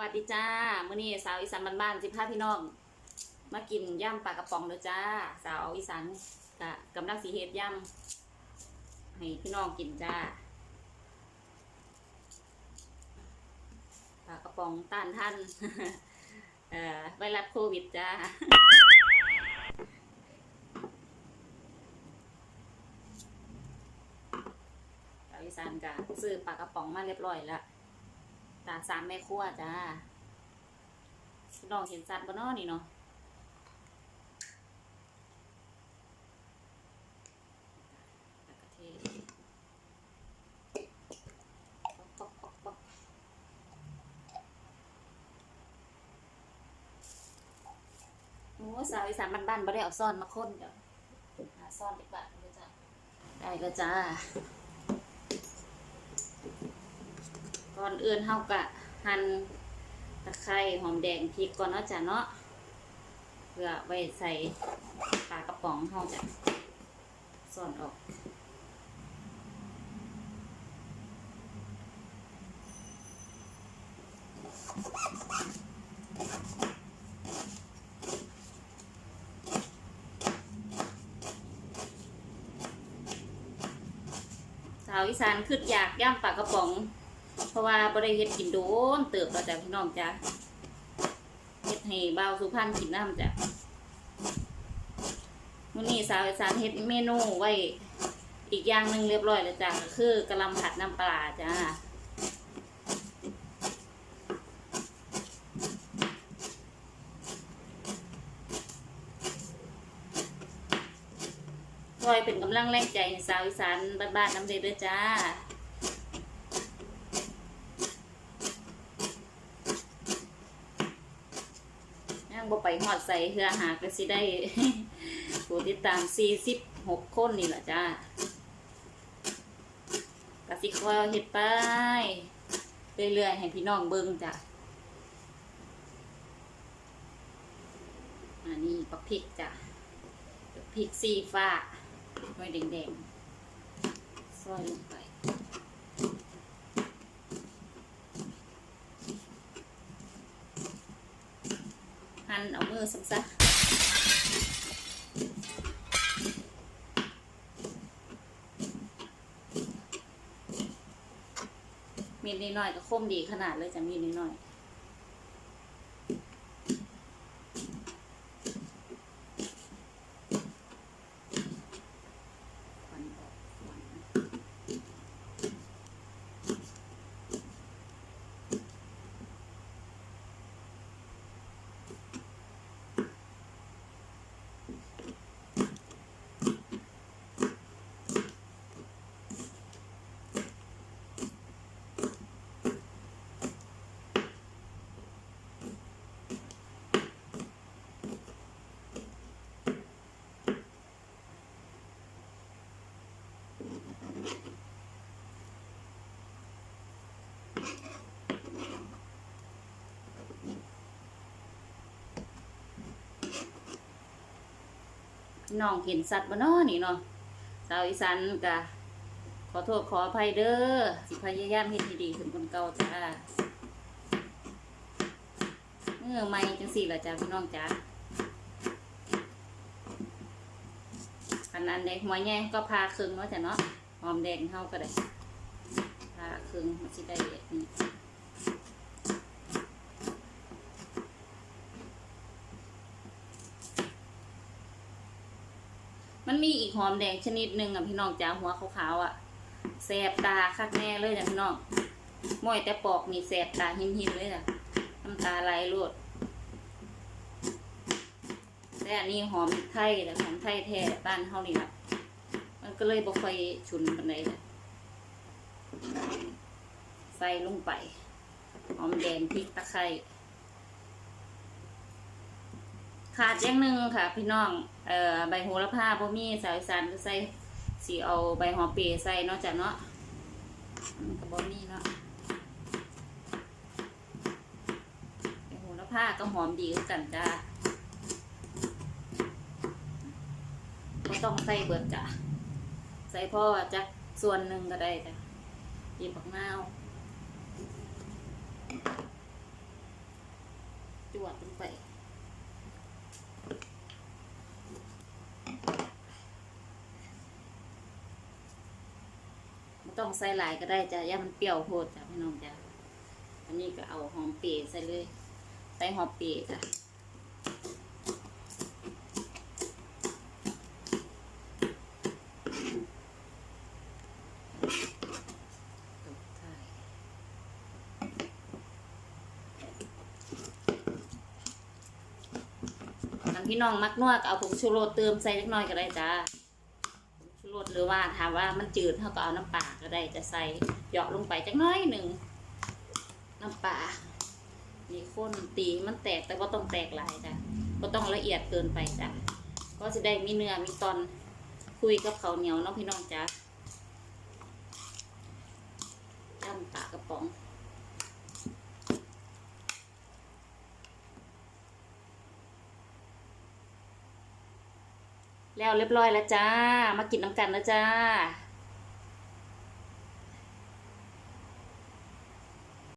วัสดีจ้ามื้อนี้สาวอีสานบ้านๆสิพาพี่น้อง มากินย่ำปลากระป๋องเด้อจ้า สาวอีสานกะกำลังสีเฮ็ดย่ำให้พี่น้องกินจ้าปลากระป๋องต้านท่านเอ่อไวรัสโควิดจ้าสาวอีสานกะซื้อปลากระป๋องมาเรียบร้อยแล้ว ตาสามแม่ครัวจ้าพี่น้องเห็นสัตว์บนนอนี่เนาะโอ้สาวอีสานบ้านๆบ่ได้เอาซ่อนมาค้นเดี๋ยวหาซ่อนเดีกว่าเลยจ้ะได้แล้วจ้า ก่อนอื่นเฮากะหั่นตะไคร้หอมแดงพริกก่อนเนาะจ้ะเนาะเพื่อไว้ใส่ปลากระป๋องเฮาจ้ะส่วนออกสาวอีสานคืออยากย่างปลากระป๋อง เพราะว่าบริเฮ็ดกินโดนเติบเราจ้ะพี่น้องจ้ะเฮ็ดให้บ่าสุพรรณกินน้ำจ้ะมื้อนี้สาวอีสานเฮ็ดเมนูไว้อีกอย่างหนึ่งเรียบร้อยแล้วจ้ะคือกระลำผัดน้ำปลาจ้ะคอยเป็นกำลังแรงใจสาวอีสานบ้านๆน้ำเด้อด้อจ้า ยังบ่ไปหอดใส่เพื่อหาก็สิได้ผู้ติดตาม46คนนี่แหละจ้ากสิคอยเฮ็ดไปเรื่อยๆให้พี่น้องเบิ่งจ้ะอันนี้ปักพริกจ้ะพริกสีฟ้าหน่อยแดงๆซอยลงไป หั่นเอามือสักซะมีนิดหน่อยก็คมดีขนาดเลยจะมีนิดหน่อย น้องเห็นสัตว์บ่เนาะนี่เนาะสาวอีสานกะขอโทษขออภัยเด้อสิพยายามเฮ็ดให้ดีขึ้นคนเก่าจ้าเมื่อไม่จังสี่ละจ้าพี่น้องจ้าอันอันใดหัวแย่ก็พาครึ่งเนาะจ้ะเนาะหอมแดงเฮาก็ได้พาครึ่งมันสิได้นี้ มันมีอีกหอมแดงชนิดหนึ่งอะพี่น้องจ้าหัวขาวๆอะแสบตาคักแน่เลยจ้ะพี่น้องม้อยแต่ปอกนี่แสบตาหินๆเลยจ้ะน้ำตาไหลรวดแต่อันนี้หอมไทยแต่หอมไทยแท้บ้านเฮานี่ล่ะมันก็เลยบ่ค่อยฉุนปานใดจ้ะใส่ลงไป หอมแดงพริกตะไคร้ ขาดอย่างหนึ่งค่ะ พี่น้อง เอ่อ ใบโหระพาบ่มีสาวสานก็ใส่สีเอาใบหอมเปรใส่เนาะจ้ะเนาะมันก็บ่มีเนาะใบโหระพาก็หอมดีกันจ้าก็ต้องใส่เบิดจ้ะ ใส่พ่อจักส่วนหนึ่งก็ได้จ้ะหยิบักนาวจวดลงไป ต้องใส่หลายก็ได้จ้ะย่ามันเปรี้ยวโพดจ้ะพี่น้องจ้ะอันนี้ก็เอาหอมเปรย์ใส่เลย ใส่หอมเปรย์จ้ะทางพี่น้องมักนวดก็เอาผงชูรสเติมใส่เล็กน้อยก็ได้จ้า ผงชูรสหรือว่าถามว่ามันจืดเท่าก็เอาน้ำปลาก็ได้จะใส่เหยาะลงไปจักน้อยหนึ่งน้ำปลามีข้นตีมันแตกแต่ว่าต้องแตกหลายจ้ะก็ต้องละเอียดเกินไปจ้ะก็จะได้มีเนื้อมีตอนคุยกับเขาเหนียวน้องพี่น้องจ้ะน้ำปลากระป๋อง แล้วเรียบร้อยแล้วจ้า มากินน้ำกันแล้วจ้า